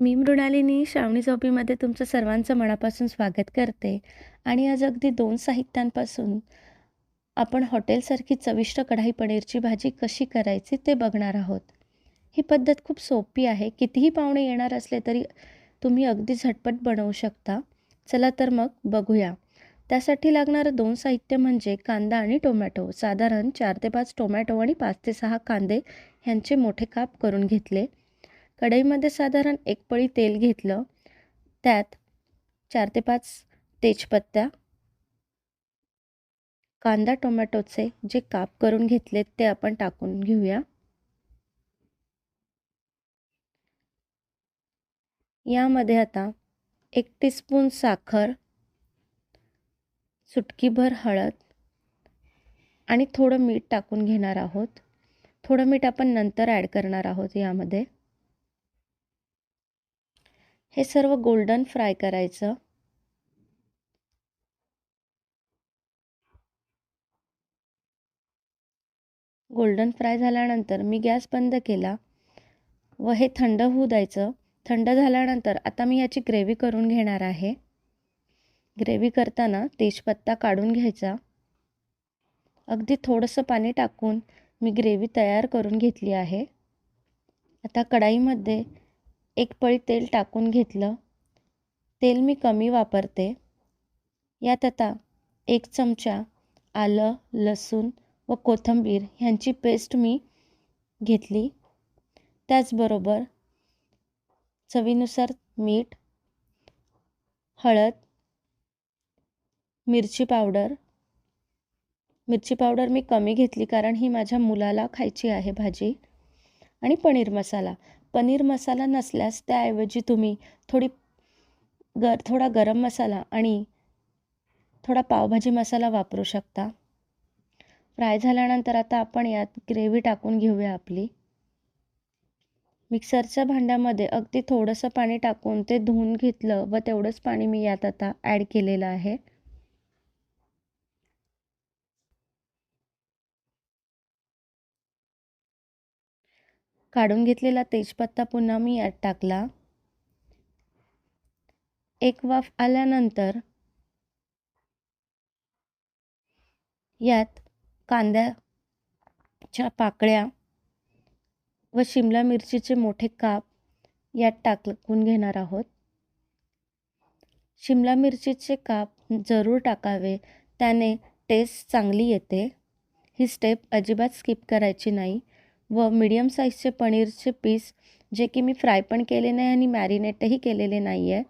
मी मृणालिनी श्रावणी झोपीमध्ये तुमचं सर्वांचं मनापासून स्वागत करते. आणि आज अगदी दोन साहित्यांपासून आपण हॉटेलसारखी चविष्ट कढाई पनीरची भाजी कशी करायची ते बघणार आहोत. ही पद्धत खूप सोपी आहे. कितीही पाहुणे येणार असले तरी तुम्ही अगदी झटपट बनवू शकता. चला तर मग बघूया. त्यासाठी लागणारं दोन साहित्य म्हणजे कांदा आणि टोमॅटो. साधारण चार ते पाच टोमॅटो आणि पाच ते सहा कांदे ह्यांचे मोठे काप करून घेतले. कढईमध्ये साधारण एक पळी तेल घेतलं. त्यात चार ते पाच तेजपत्त्या कांदा टोमॅटोचे जे काप करून घेतलेत ते आपण टाकून घेऊया. यामध्ये आता एक टीस्पून साखर सुटकीभर हळद आणि थोडं मीठ टाकून घेणार आहोत. थोडं मीठ आपण नंतर ॲड करणार आहोत यामध्ये. हे सर्व गोल्डन फ्राय करायचं. गोल्डन फ्राय झाल्यानंतर मी गॅस बंद केला व हे थंड होऊ द्यायचं. थंड झाल्यानंतर आता मी याची ग्रेव्ही करून घेणार आहे. ग्रेव्ही करताना तेजपत्ता काढून घ्यायचा. अगदी थोडंसं पाणी टाकून मी ग्रेव्ही तयार करून घेतली आहे. आता कढाईमध्ये एक पळी तेल टाकून घेतलं. तेल मी कमी वापरते. यात आता एक चमचा आलं लसूण व कोथिंबीर ह्यांची पेस्ट मी घेतली. त्याचबरोबर चवीनुसार मीठ हळद मिरची पावडर. मिरची पावडर मी कमी घेतली कारण ही माझ्या मुलाला खायची आहे भाजी आणि पनीर मसाला. पनीर मसाला नसल्यास त्याऐवजी तुम्ही थोडी गर थोडा गरम मसाला आणि थोडा पावभाजी मसाला वापरू शकता. फ्राय झाल्यानंतर आता आपण यात ग्रेव्ही टाकून घेऊया आपली. मिक्सरच्या भांड्यामध्ये अगदी थोडंसं पाणी टाकून ते धुवून घेतलं व तेवढंच पाणी मी यात आता ॲड केलेलं आहे. काढून घेतलेला तेजपत्ता पुन्हा मी यात टाकला. एक वाफ आल्यानंतर यात कांद्याच्या पाकळ्या व शिमला मिरचीचे मोठे काप यात टाकून घेणार आहोत. शिमला मिरचीचे काप जरूर टाकावे त्याने टेस्ट चांगली येते. ही स्टेप अजिबात स्किप करायची नाही. व मीडियम साईजचे पनीरचे पीस जे की मी फ्राय पण केले नाही आणि मॅरिनेटही केलेले नाही आहे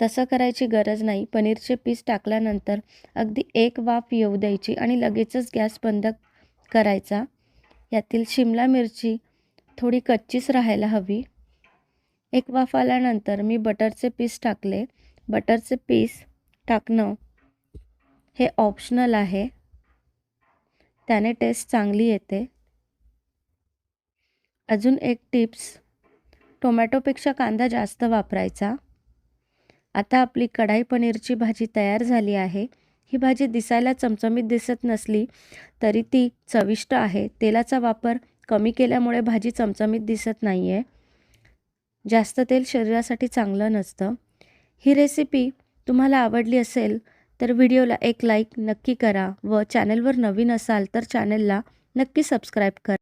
तसं करायची गरज नाही. पनीरचे पीस टाकल्यानंतर अगदी एक वाफ येऊ द्यायची आणि लगेचच गॅस बंद करायचा. यातील शिमला मिरची थोडी कच्चीच राहायला हवी. एक वाफ आल्यानंतर मी बटरचे पीस टाकले. बटरचे पीस टाकणं हे ऑप्शनल आहे. त्याने टेस्ट चांगली येते. अजून एक टिप्स. टोमॅटोपेक्षा कांदा जास्त वापरायचा. आता आपली कढाई पनीरची भाजी तयार झाली आहे. ही भाजी दिसायला चमचमीत दिसत नसली तरी ती चविष्ट आहे. तेलाचा वापर कमी केल्यामुळे भाजी चमचमीत दिसत नाही आहे जास्त तेल शरीरासाठी चांगलं नसतं. ही रेसिपी तुम्हाला आवडली असेल तर व्हिडिओला एक लाईक नक्की करा व चॅनलवर नवीन असाल तर चॅनलला नक्की सबस्क्राईब करा.